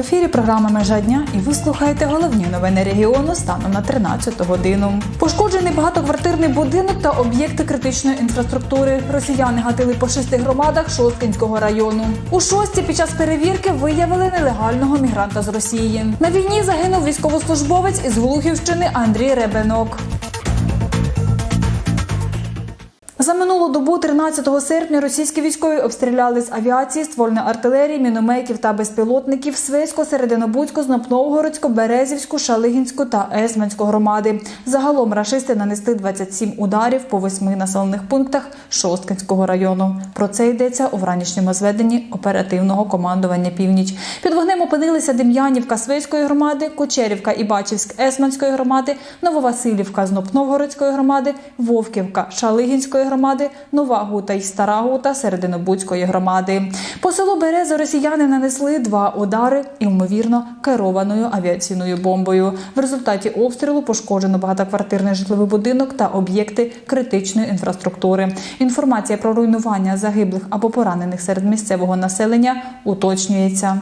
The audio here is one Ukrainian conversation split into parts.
ефірі програма Межа дня і ви слухаєте головні новини регіону станом на 13 годину. Пошкоджений багатоквартирний будинок та об'єкти критичної інфраструктури. Росіяни гатили по шести громадах Шосткинського району. У шості під час перевірки виявили нелегального мігранта з Росії. На війні загинув військовослужбовець із Глухівщини Андрій Ребенок. За минулу добу, 13 серпня, російські військові обстріляли з авіації, ствольної артилерії, мінометів та безпілотників Свисько, Серединобудську, Знопновгородську, Березівську, Шалигінську та Есменську громади. Загалом рашисти нанесли 27 ударів по восьми населених пунктах Шосткинського району. Про це йдеться у вранішньому зведенні оперативного командування Північ. Під вогнем опинилися Дем'янівка Свиської громади, Кучерівка і Бачівськ Есменської громади, Нововасилівка Знопновгородської громади, Вовківка Шалигінської громади, Нова Гута й Стара Гута Серединобудської громади. По селу Березу росіяни нанесли два удари, ймовірно, керованою авіаційною бомбою. В результаті обстрілу пошкоджено багатоквартирний житловий будинок та об'єкти критичної інфраструктури. Інформація про руйнування загиблих або поранених серед місцевого населення уточнюється.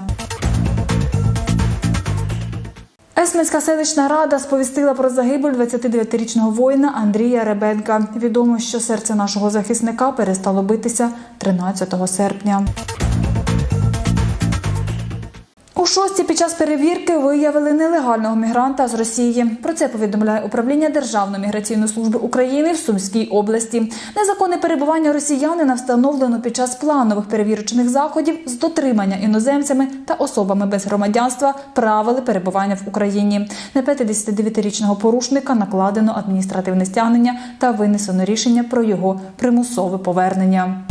Есменська селищна рада сповістила про загибель 29-річного воїна Андрія Ребенка. Відомо, що серце нашого захисника перестало битися 13 серпня. Шості під час перевірки виявили нелегального мігранта з Росії. Про це повідомляє управління Державної міграційної служби України в Сумській області. Незаконне перебування росіянина встановлено під час планових перевірочних заходів з дотримання іноземцями та особами без громадянства правил перебування в Україні. На 59-річного порушника накладено адміністративне стягнення та винесено рішення про його примусове повернення.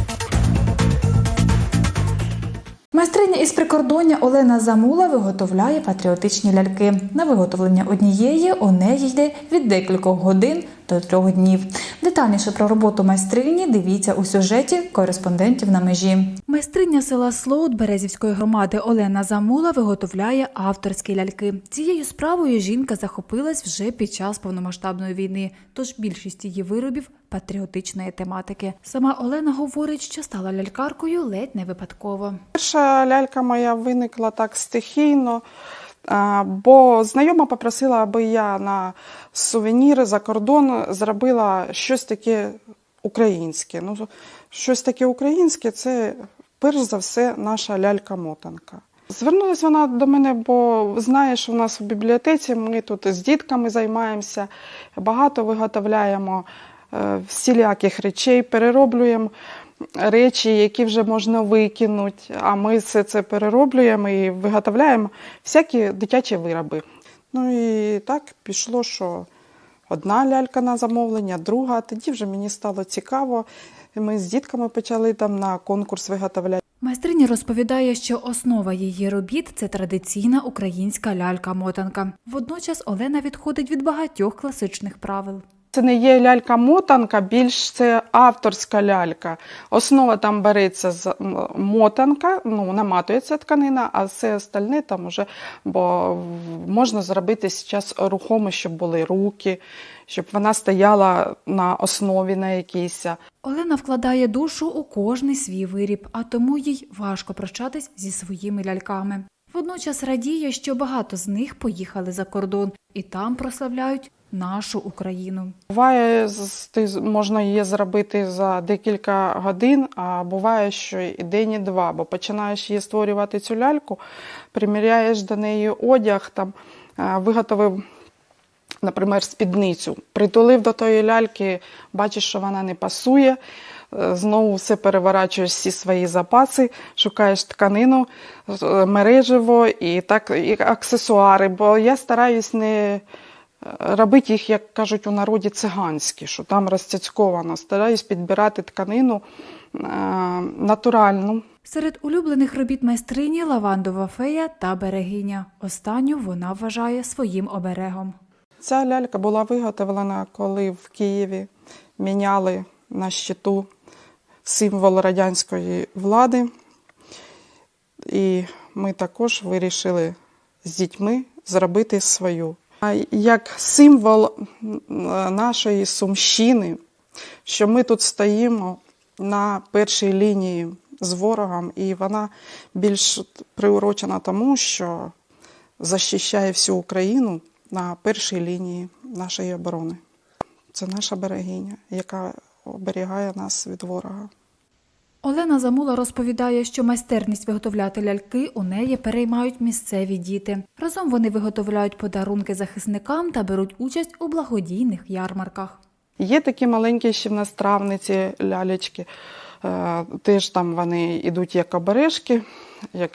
Майстриня із прикордоння Олена Замула виготовляє патріотичні ляльки. На виготовлення однієї у неї йде від декількох годин до трьох днів. Детальніше про роботу майстрині дивіться у сюжеті кореспондентів на межі. Майстриня села Слоут Березівської громади Олена Замула виготовляє авторські ляльки. Цією справою жінка захопилась вже під час повномасштабної війни, тож більшість її виробів патріотичної тематики. Сама Олена говорить, що стала лялькаркою ледь не випадково. Перша лялька моя виникла так стихійно, бо знайома попросила, аби я на сувеніри за кордон зробила щось таке українське. Ну, щось таке українське це перш за все наша лялька-мотанка. Звернулася вона до мене, бо знає, що в нас в бібліотеці ми тут з дітками займаємося, багато виготовляємо е, всіляких речей, перероблюємо речі, які вже можна викинути, а ми все це перероблюємо і виготовляємо всякі дитячі вироби. Ну і так пішло, що одна лялька на замовлення, друга. Тоді вже мені стало цікаво. Ми з дітками почали там на конкурс виготовляти. Майстриня розповідає, що основа її робіт це традиційна українська лялька-мотанка. Водночас Олена відходить від багатьох класичних правил. Це не є лялька-мотанка, більш це авторська лялька. Основа там береться з мотанка, ну, наматується тканина, а все остальне там уже, бо можна зробити зараз рухомо, щоб були руки, щоб вона стояла на основі на якійсь. Олена вкладає душу у кожний свій виріб, а тому їй важко прощатись зі своїми ляльками. Водночас радіє, що багато з них поїхали за кордон і там прославляють нашу Україну. Буває, можна її зробити за декілька годин, а буває, що і день, і два, бо починаєш її створювати цю ляльку, приміряєш до неї одяг, там, е, виготовив, наприклад, спідницю, притулив до тої ляльки, бачиш, що вона не пасує. е, Знову все переворачуєш всі свої запаси, шукаєш тканину, е, мереживо і так і аксесуари. Бо я стараюсь не робити їх, як кажуть у народі, циганські, що там розцяцьковано. Стараюсь підбирати тканину е, натуральну. Серед улюблених робіт майстрині лавандова фея та берегиня. Останню вона вважає своїм оберегом. Ця лялька була виготовлена, коли в Києві міняли на щиту символ радянської влади. І ми також вирішили з дітьми зробити свою. Як символ нашої сумщини, що ми тут стоїмо на першій лінії з ворогом, і вона більш приурочена тому, що захищає всю Україну на першій лінії нашої оборони. Це наша берегиня, яка оберігає нас від ворога. Олена Замула розповідає, що майстерність виготовляти ляльки у неї переймають місцеві діти. Разом вони виготовляють подарунки захисникам та беруть участь у благодійних ярмарках. Є такі маленькі ще в нас травниці, лялечки. Е, Теж там вони йдуть як обережки, як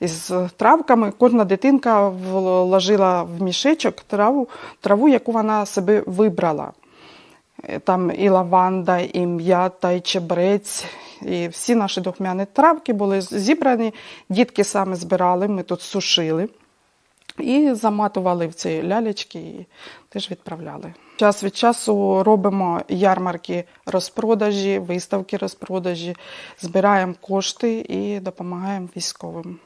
із травками. Кожна дитинка вложила в мішечок траву, траву, яку вона себе вибрала. Е, Там і лаванда, і м'ята, і чебрець. І всі наші духмяні травки були зібрані. Дітки саме збирали, ми тут сушили. І заматували в ці лялечки і теж відправляли. Час від часу робимо ярмарки розпродажі, виставки розпродажі, збираємо кошти і допомагаємо військовим.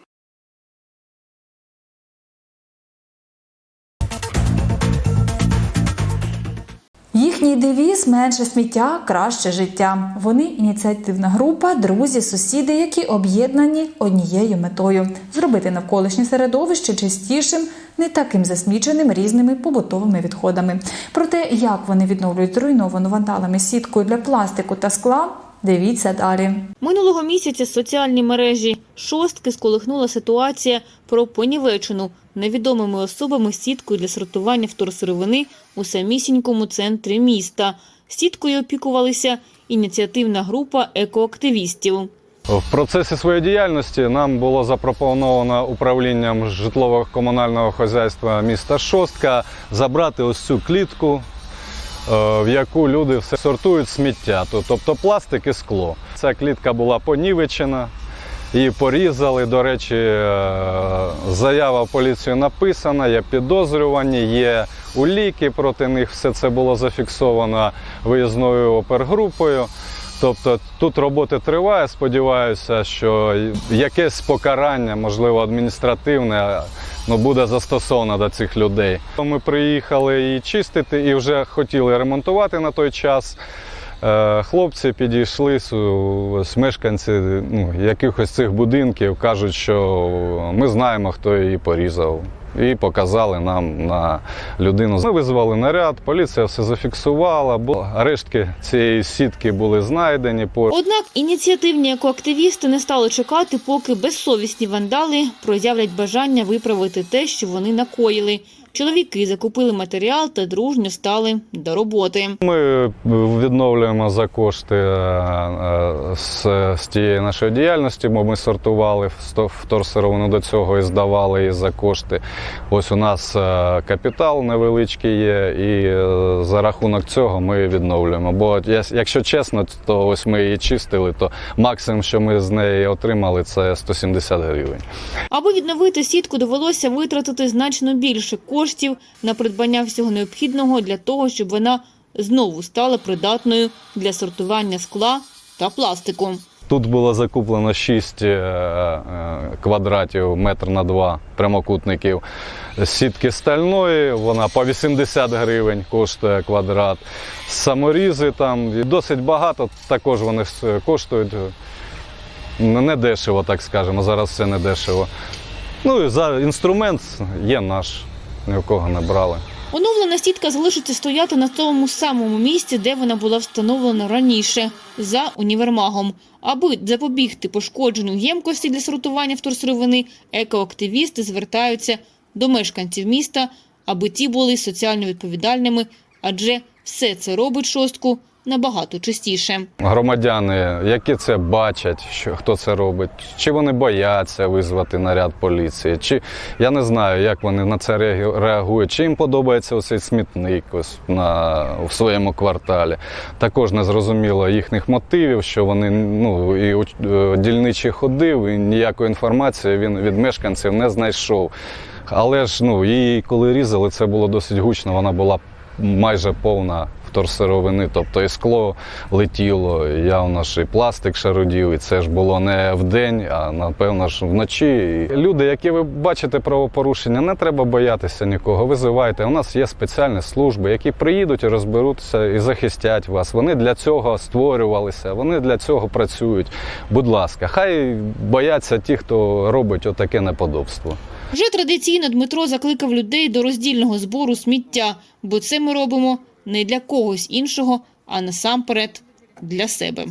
Їхній девіз менше сміття, краще життя. Вони ініціативна група, друзі, сусіди, які об'єднані однією метою зробити навколишнє середовище чистішим, не таким засміченим різними побутовими відходами. Про те, як вони відновлюють зруйновану вандалами сітку для пластику та скла, дивіться далі. Минулого місяця соціальні мережі шостки сколихнула ситуація про понівечену невідомими особами сітку для сортування вторсировини у самісінькому центрі міста. Сіткою опікувалися ініціативна група екоактивістів. В процесі своєї діяльності нам було запропоновано управлінням житлово-комунального хозяйства міста Шостка забрати ось цю клітку, в яку люди все сортують сміття, тобто пластик і скло. Ця клітка була понівечена, її порізали. До речі, е, заява в поліцію написана, є підозрювані, є уліки проти них. Все це було зафіксовано виїзною опергрупою. Тобто тут роботи триває. Сподіваюся, що якесь покарання, можливо, адміністративне, ну, буде застосовано до цих людей. Ми приїхали і чистити, і вже хотіли ремонтувати на той час. Е, Хлопці підійшли, з мешканці ну, якихось цих будинків, кажуть, що ми знаємо, хто її порізав. І показали нам на людину. Ми визвали наряд, поліція все зафіксувала, бо рештки цієї сітки були знайдені. Однак ініціативні екоактивісти не стали чекати, поки безсовісні вандали проявлять бажання виправити те, що вони накоїли. Чоловіки закупили матеріал та дружньо стали до роботи. Ми відновлюємо за кошти е, е, з, з тієї нашої діяльності, бо ми сортували вторсировину до цього і здавали її за кошти. Ось у нас е, капітал невеличкий є, і е, за рахунок цього ми відновлюємо. Бо якщо чесно, то ось ми її чистили, то максимум, що ми з неї отримали, це 170 гривень. Аби відновити сітку, довелося витратити значно більше коштів на придбання всього необхідного для того, щоб вона знову стала придатною для сортування скла та пластику. Тут було закуплено 6 квадратів метр на 2 прямокутників сітки стальної, вона по 80 гривень коштує квадрат. Саморізи там досить багато, також вони коштують ну, не дешево, так скажемо. Зараз все не дешево. Ну і за інструмент є наш, ні в кого не брали. Оновлена сітка залишиться стояти на тому самому місці, де вона була встановлена раніше, за універмагом. Аби запобігти пошкодженню ємкості для сортування вторсировини, екоактивісти звертаються до мешканців міста, аби ті були соціально відповідальними, адже все це робить шостку набагато чистіше. Громадяни, які це бачать, що хто це робить, чи вони бояться визвати наряд поліції, чи я не знаю, як вони на це реагують, чи їм подобається оцей смітник ось на в своєму кварталі. Також не зрозуміло їхніх мотивів, що вони ну і е, дільничий ходив, і ніякої інформації він від мешканців не знайшов. Але ж ну її коли різали, це було досить гучно. Вона була майже повна вторсировини, тобто і скло летіло, явно ж і пластик шарудів, і це ж було не вдень, а напевно ж вночі. Люди, які ви бачите правопорушення, не треба боятися нікого. Визивайте. У нас є спеціальні служби, які приїдуть і розберуться і захистять вас. Вони для цього створювалися, вони для цього працюють. Будь ласка, хай бояться ті, хто робить отаке неподобство. Вже традиційно Дмитро закликав людей до роздільного збору сміття, бо це ми робимо не для когось іншого, а насамперед для себе.